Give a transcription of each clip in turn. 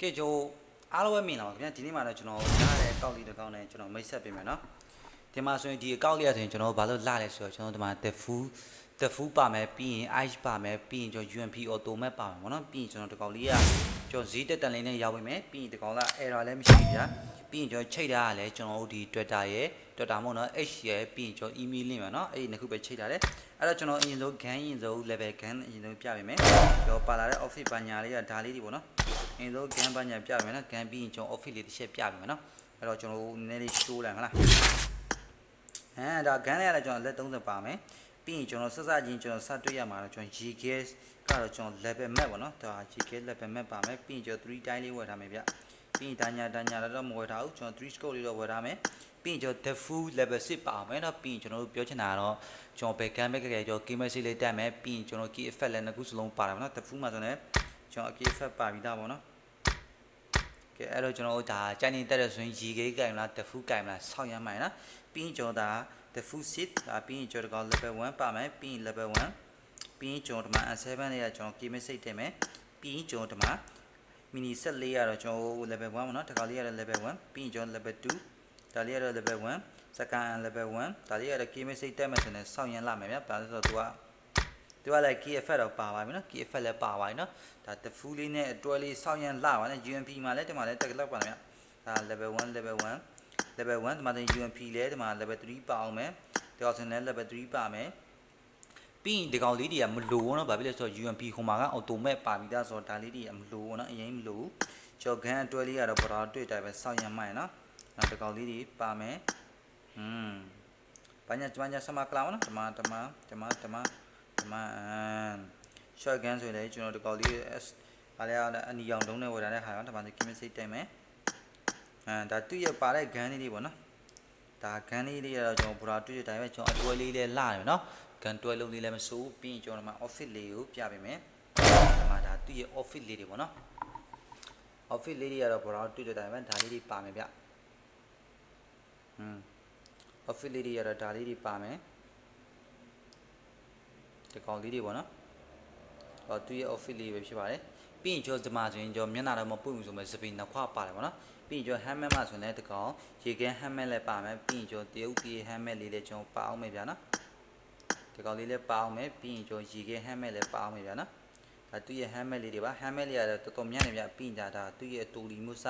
ကဲကျွန်တော်အားလုံးပဲမြင်လာပါခင်ဗျာဒီနေ့မှာတော့ကျွန်တော်ရတဲ့အကောက်လေးတစ်ကောက်နဲ့ကျွန်တော်မိတ်ဆက်ပေးမယ်နော်ဒီမှာဆိုရင်ဒီအကောက်လေးရဆိုရင်ကျွန်တော်ဘာလို့လာလဲဆိုတော့ကျွန်တော်ဒီမှာ the full the full ပါမယ်ပြီးရင် ice ပါမယ်ပြီးရင်ကျွန်တော် UMP auto map ပါမယ်ဗောနော်ပြီးရင်ကျွန်တော်ဒီကောက်လေးကကျွန်တော်ဈေးတက်တန်လေးနဲ့ရောက်ပေးမယ်ပြီးရင်ဒီကောင်က error လည်းမရှိဘူးဗျာ ပြီးရင်ကျွန်တော်ချိတ်ထားရလဲကျွန်တော်တို့ဒီ Twitter ရဲ့ Twitter မဟုတ်နော် H ရဲ့ပြီးရင်ကျွန်တော် email link ပါနော်အဲ့ဒီနှစ်ခုပဲချိတ်ထားတယ်အဲ့တော့ကျွန်တော်အရင်ဆုံး gun ရင်ဆုံး level gun အရင်ဆုံးပြပေးမယ်ကျွန်တော်ပါလာတဲ့ office ဘာညာလေးကဒါလေးတွေပေါ့နော်အင်းတို့ကန်ပညာပြမယ်နော်ကန်ပြီးရင်ကျွန်တော် office လေးတစ်ချက်ပြမယ်နော်အဲ့တော့ကျွန်တော်တို့နည်းနည်းလေး show လိုက်မလားဟမ်ဒါကန်လေးရလဲကျွန်တော်လက်30ပါမယ်ပြီးရင်ကျွန်တော်ဆက်စချင်းကျွန်တော်စတွေ့ရမှာတော့ကျွန်တော် GKS ကတော့ကျွန်တော် level map ပေါ့နော်ဒါ GKS level map ပါမယ်ပြီးရင်ကျွန်တော်3 time လေးဝယ်ထားမယ်ဗျ ပြီးရင်တညာတညာတော့မဝယ်ထားဘူးကျွန်တော်3 score လေးတော့ဝယ်ထားမယ်ပြီးရင်ကျွန်တော် the full level 6ပါမယ်နော်ပြီးရင်ကျွန်တော်တို့ပြောချင်တာကတော့ကျွန်တော်ဘယ်ကန်ဘက်ကလေးကျွန်တော် game message လေးတက်မယ်ပြီးရင်ကျွန်တော် key effect လည်းနှစ်ခုစလုံးပါတာပေါ့နော် the full မှာဆိုရင်ကျွန်တော် key effect ပါပြီးသားပေါ့နော်ကဲအဲ့တော့ကျွန်တော်တို့ဒါကြိုင်နေတက်တဲ့ဆိုရင်ရီကေးကင်မလားတဖူးကင်မလားဆောက်ရမ်းမှန်နော်ပြီးရင်ကျွန်တော်ဒါတဖူး sit ဒါပြီးရင်ကျွန်တော်တို့ level 1ပါမယ်ပြီးရင် level 1ပြီးရင်ကျွန်တော်ဒီမှာ7လေးကကျွန်တော် key message တင်မယ်ပြီးရင်ကျွန်တော်ဒီမှာ mini set လေးရတော့ကျွန်တော် level 1ပေါ့နော်တခါလေးရတော့ level 1ပြီးရင်ကျွန်တော် level 2ဒါလေးရတော့ level 1 second level 1ဒါလေးရတော့ key message တက်မယ်ဆိုရင်ဆောက်ရမ်းလာမယ်ဗျာဘာလို့ဆိုတော့ तू ကသူကလည်း key effect တော့ပါပါပြီနော် key effect လည်းပါပါပြီနော်ဒါတဖူးလေးနဲ့အတွဲလေးစောင့်ရန်လာပါနဲ့ UMP မှာလည်းဒီမှာလည်းတက်လောက်ပါလားဗျဒါ level 1 level 1 level 1ဒီမှာတင် UMP လည်းဒီမှာ level 3ပါအောင်မယ်ဒီကောင်စင်လည်း level 3ပါမယ် ပြီးရင်ဒီကောင်လေးတွေကမလိုဘူးနော်ဘာဖြစ်လဲဆိုတော့ UMP ဟိုမှာက automate ပါပြီးသားဆိုတော့ဒါလေးတွေကမလိုဘူးနော်အရင်မလိုဘူးကျော်ကန်အတွဲလေးကတော့ဘော်ဒါတွေ့တိုင်းပဲစောင့်ရန်မှရနော်နောက်ဒီကောင်လေးတွေပါမယ်ဟွန်းဘာညာကျမညာဆမကလာမနော်ဓမ္မဓမ္မဓမ္မဓမ္မဓမ္မအမ် short gun ဆိုရင်လည်းကျွန်တော်ဒီကောင်လေးဘာလဲအနီရောင်တုံးနဲ့ဝယ်ထားတဲ့ဟာရောဒီမှာကင်မစိတ်တိုင်မယ်အဲဒါသူ့ရဲ့ပါတဲ့ gun လေးတွေပေါ့နော်ဒါ gun လေးတွေကတော့ကျွန်တော်ဘူရာတွေ့တဲ့အတိုင်းပဲကျွန်တော်အတွဲလေးလေးလာတယ်နော် gun တွဲလုံးလေးလည်းမစိုးပြီးရင်ကျွန်တော်ဒီမှာ office လေးကိုပြပေးမယ်ဒီမှာဒါသူ့ရဲ့ office လေးတွေပေါ့နော် office လေးတွေကတော့ဘူရာတွေ့တဲ့အတိုင်းပဲဒါလေးတွေပါမယ်ဗျဟွန်း office လေးတွေကတော့ဒါလေးတွေပါမယ်ဒီကောင်လေးတွေပေါ့နော်ဟောသူရဲ့ office လေးပဲဖြစ်ပါတယ်ပြီးရင်ကျွန်တော်ဒီမှာဆိုရင်ကျွန်တော်မျက်နှာတော့မပွင့်ဘူးဆိုမဲ့စပီနှစ်ခွပါတယ်ဗောနော်ပြီးရင်ကျွန်တော် handmade မှာဆိုရင်လည်းတကောင်ရေခဲ handmade လည်းပါမယ်ပြီးရင်ကျွန်တော်တရုတ်ပြည် handmade လေးလည်းကျွန်တော်ပါအောင်မယ်ဗျာနော် ဒီကောင်လေးလည်းပါအောင်မယ်ပြီးရင်ကျွန်တော်ရေခဲ handmade လည်းပါအောင်မယ်ဗျာနော်ဒါသူရဲ့ handmade လေးတွေပါ handmade လေးကတော့တော်တော်များနေဗျာပြီးရင်ဒါဒါသူရဲ့တူလီမှုစ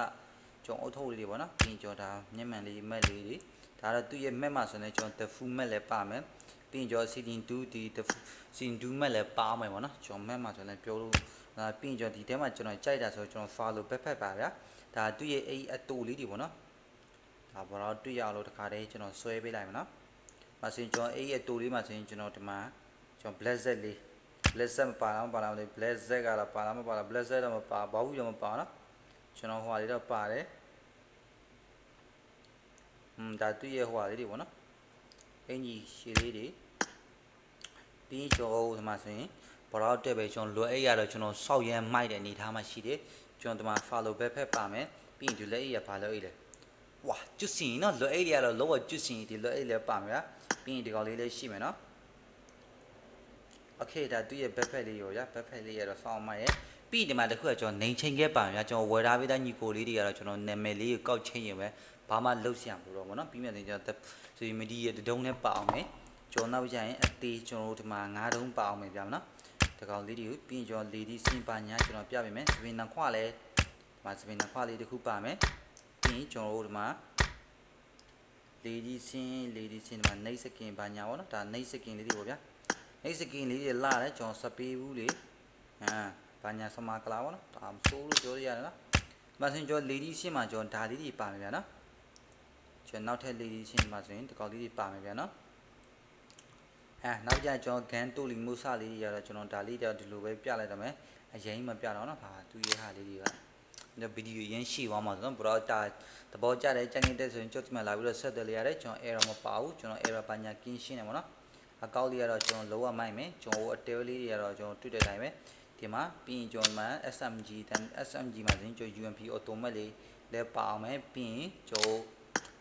ကျွန်တော်အုတ်ထုပ်လေးတွေဗောနော်ပြီးရင်ကျွန်တော်ဒါမျက်မှန်လေး mat လေးတွေဒါတော့သူရဲ့ mat မှာဆိုရင်ကျွန်တော် the full mat လည်းပါမယ်ပြီးရင်ကျွန်တော် seating 2ဒီ the seating 2 mat လည်းပါအောင်မယ်ဗောနော်ကျွန်တော် mat မှာဆိုရင်ပြောလို့ဒါပြီးရင်ကျွန်တော်ဒီထဲမှာကျွန်တော်ကြိုက်တာဆိုကျွန်တော် follow back ဖက်ပါဗျာဒါသူရဲ့အဲ့အတူလေးတွေဗောနော်ဒါဘောတော့တွေ့ရအောင်လို့တခါတည်းကျွန်တော်ဆွဲပေးလိုက်မယ်နော် မဆိုရင်ကျွန်တော်အဲ့အတူလေးမှာဆိုရင်ကျွန်တော်ဒီမှာကျွန်တော် black z လေး black z မပါလားမပါလားမသိ black z ကတော့ပါလားမပါလား black z တော့မပါဘာဘူးတော့မပါနော်ကျွန်တော်ဟိုဟာလေးတော့ပါတယ်อืมဒါသူ့ရဲ့ဟိုဟာလေးတွေဗောနော်အင်ကြီးရှည်လေးတွေပြီးရင်ကျွန်တော်ဒီမှာဆိုရင်ဘောတော့တက်ပဲကျွန်တော်လွယ်အိတ်ရတော့ကျွန်တော်စောက်ရမ်းမိုက်တဲ့အနေထားမှာရှိတယ်ကျွန်တော်ဒီမှာ follow back ဖက်ပါမယ်ပြီးရင်ဒီလက်အိတ်ရဘာလက်အိတ်လဲ ဝါကျွတ်စင်နော်လွယ်အိတ်ရတော့လောကကျွတ်စင်ဒီလွယ်အိတ်လည်းပါမယ်ဗျာပြီးရင်ဒီကောင်လေးလည်းရှိမယ်နော် โอเคဒါသူ့ရဲ့ backpack လေးရောဗျာ backpack လေးရတော့စောင်းမရဲ့ပြီးဒီမှာတစ်ခုကကျွန်တော်နေချိန်ခဲ့ပါဗျာကျွန်တော်ဝယ်ထားပေးတဲ့ညီကိုလေးတွေကတော့ကျွန်တော်နာမည်လေးကိုကောက်ချိန်ရင်ပဲဘာမှလှုပ်ရှားမလို့တော့ဗောနော်ပြီးမြတ်နေကျွန်တော်ဆိုရင်မဒီရဲ့တုံးနဲ့ပါအောင်မယ်ကျွန်တော်နောက်ကျရင်အသေးကျွန်တော်တို့ဒီမှာ၅တုံးပါအောင်မယ်ဗျာမနော်တကောင်လေးတွေကိုပြီးရင်ကျွန်တော်လေဒီစင်ပါညာကျွန်တော်ပြပေးမယ်စပင်နှခွလဲဒီမှာစပင်နှခွလေးတစ်ခုပါမယ် ပြီးရင်ကျွန်တော်တို့ဒီမှာလေဒီစင်လေဒီစင်ဒီမှာနှိပ်စကင်ပါညာဗောနော်ဒါနှိပ်စကင်လေးတွေဗောဗျာအဲ့စကင်လေးတွေလာတယ်ကျွန်တော်စပေးဘူးလေအာဘာညာစမကလာပါတော့ဒါမစိုးလို့ပြောရရတယ်နော်မဆင်ကျော်လေဒီရှင်းမှာကျွန်တော်ဒါလေးတွေပါမယ်ဗျာနော်ကျွန်တော်နောက်ထပ်လေဒီရှင်းမှာဆိုရင်ဒီကောင်လေးတွေပါမယ်ဗျာနော်အဲနောက်ကြကျွန်တော်ဂန်တူလီမုဆာလေးတွေရတော့ကျွန်တော်ဒါလေးတော့ဒီလိုပဲပြလိုက်တော့မယ်အရင်မပြတော့နော်ဘာသူရဲ့ဟာလေးတွေကဒီ ဗီဒီယိုရင်းရှိသွားမှာဆိုတော့ဘရောတာသဘောကျတယ်ကြိုင်နေတဲ့ဆိုရင်ကျွတ်မှလာပြီးတော့ဆက်တယ်လေရတယ်ကျွန်တော် error မပါဘူးကျွန်တော် error ပါညာကင်းရှင်းတယ်ပေါ့နော်အကောက်လေးကတော့ကျွန်တော်လောရမိုက်မယ်ကျွန်တော်အတဲလေးတွေကတော့ကျွန်တော်တွေ့တဲ့တိုင်းပဲဒီမှာပြီးရင်ကျွန်တော်မှ SMG တန် SMG မှာဆိုရင်ကျွန်တော် UMP automatic လေးလည်းပါအောင်မယ်ပြီးရင်ကျွန်တော်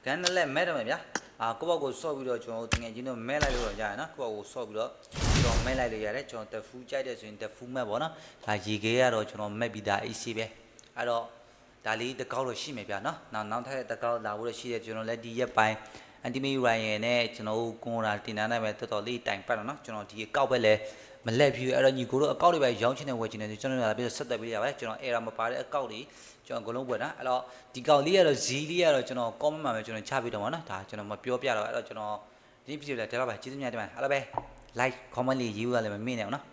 ဂန်နလက်မဲတော့မယ်ဗျာအာကိုယ့်ဘက်ကိုဆော့ပြီးတော့ကျွန်တော်တငယ်ချင်းတို့မဲလိုက်လို့တော့ရတယ်နော်ကိုယ့်ဘက်ကိုဆော့ပြီးတော့ကျွန်တော်မဲလိုက်လို့ရတယ်ကျွန်တော်တဖူးကြိုက်တယ်ဆိုရင်တဖူးမဲပေါ့နော်ဒါရေခဲကတော့ကျွန်တော်မဲပြီးသား AC ပဲ အဲ့တော့ဒါလေးတစ်ကောက်တော့ရှိမယ်ဗျာနော်နောက်နောက်ထပ်တစ်ကောက်လာဖို့တော့ရှိတယ်ကျွန်တော်လည်းဒီရက်ပိုင်းအန်တီမီရိုင်ယန်နဲ့ကျွန်တော်တို့ကွန်ရာတင်တန်းနဲ့ပဲတော်တော်လေးတိုင်ပတ်တော့နော်ကျွန်တော်ဒီအကောက်ပဲလဲမလက်ဖြူအဲ့တော့ညီကိုတို့အကောက်တွေပဲရောင်းချင်တဲ့ဝယ်ချင်တယ်ကျွန်တော်တို့လည်းပြီးဆက်သက်ပေးရပါတယ်ကျွန်တော်အဲ့ဒါမပါတဲ့အကောက်တွေကျွန်တော်အကုန်လုံးဝယ်တာအဲ့တော့ဒီကောက်လေးကတော့ဇီးလေးကတော့ကျွန်တော် comment မှာပဲကျွန်တော်ချပေးတော့မှာနော်ဒါကျွန်တော်မပြောပြတော့အဲ့တော့ကျွန်တော်ဒီဗီဒီယိုလည်းတက်တော့ပါကျေးဇူးများတင်ပါတယ်အဲ့တော့ပဲ like comment လေးရေးဦးရလည်းမမေ့နဲ့အောင်နော်